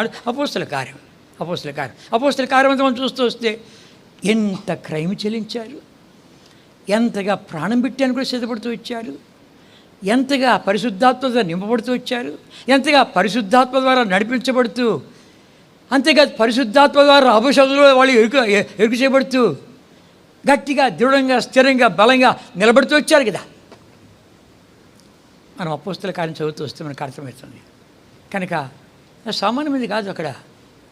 అపోస్తుల కార్యం అపోస్తుల కార్యం. అపోస్తుల కార్యం అంతా మనం చూస్తూ వస్తే ఎంత క్రైమ్ చెల్లించారు? ఎంతగా ప్రాణం పెట్టాను కూడా సిద్ధపడుతూ వచ్చారు? ఎంతగా పరిశుద్ధాత్మ ద్వారా నింపబడుతూ వచ్చారు? ఎంతగా పరిశుద్ధాత్మ ద్వారా నడిపించబడుతూ అంతేగా పరిశుద్ధాత్మ ద్వారా అభిషేకంలో వాళ్ళు ఎరుకు ఎరుకు చేయబడుతూ గట్టిగా దృఢంగా స్థిరంగా బలంగా నిలబడుతూ వచ్చారు కదా. మనం అపోస్తుల కార్యం చదువుతూ వస్తే మనకు అర్థమవుతుంది. కనుక సామాన్యమైనది కాదు అక్కడ.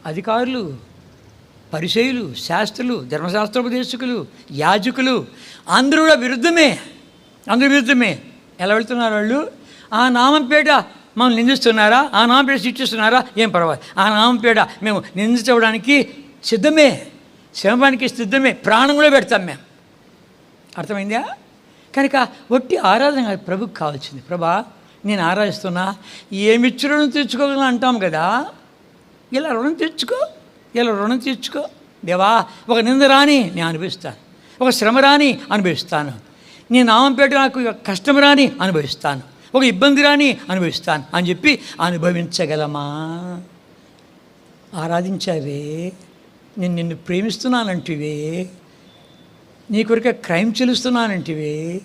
అధికారులు పరిచయులు శాస్త్రులు ధర్మశాస్త్రోపదేశకులు యాజకులు అందరూ కూడా విరుద్ధమే. అందరూ విరుద్ధమే. ఎలా వెళ్తున్నారు వాళ్ళు? ఆ నామం పేట మమ్మల్ని నిందిస్తున్నారా? ఆ నామం పేట శిక్షిస్తున్నారా ఏం పర్వాలేదు. ఆ నామం పేట మేము నిందించడానికి సిద్ధమే. శ్రమానికి సిద్ధమే. ప్రాణం కూడా పెడతాం మేము. అర్థమైందా? కనుక ఒట్టి ఆరాధన ప్రభుకి కావాల్సింది. ప్రభా నేను ఆరాధిస్తున్నా ఏమిచ్చి రుణం తీర్చుకోగలను అంటాం కదా. ఇలా రుణం తీర్చుకో ఇలా రుణం తీర్చుకో. దేవా ఒక నింద రాని నేను అనుభవిస్తాను ఒక శ్రమ రాని అనుభవిస్తాను. నీ నామంపేట నాకు కష్టం రాని అనుభవిస్తాను ఒక ఇబ్బంది రాని అనుభవిస్తాను అని చెప్పి అనుభవించగలమా? ఆరాధించావే నేను నిన్ను ప్రేమిస్తున్నానంటివే నీ కొరికే క్రైమ్ చెలుస్తున్నానంటివే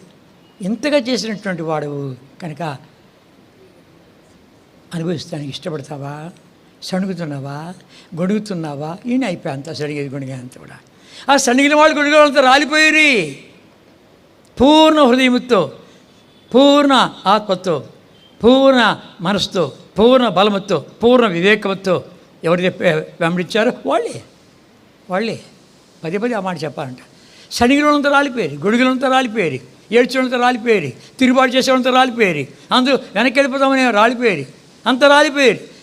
ఇంతగా చేసినటువంటి వాడవు. కనుక అనుభవిస్తానికి ఇష్టపడతావా? సణుగుతున్నావా? గొడుగుతున్నావా? ఈయన అయిపోయా అంత సరిగేది గొడిగేంత కూడా. ఆ సణిగిన వాళ్ళు గొడుగులంతా రాలిపోయిరి. పూర్ణ హృదయముతో పూర్ణ ఆత్మతో పూర్ణ మనసుతో పూర్ణ బలముతో పూర్ణ వివేకముతో ఎవరైతే వెంబడించారో వాళ్ళే. వాళ్ళే. పదే పదే ఆ మాట చెప్పాలంట. శనిగిలంతా రాలిపోయారు గొడుగులంతా రాలిపోయారు ఏడ్చులంతా రాలిపోయారు తిరుగుబాటు చేసేవాళ్ళంతా రాలిపోయారు అందరూ వెనక్కి వెళ్ళిపోతామని రాలిపోయారు. అంత రాలిపోయాడు.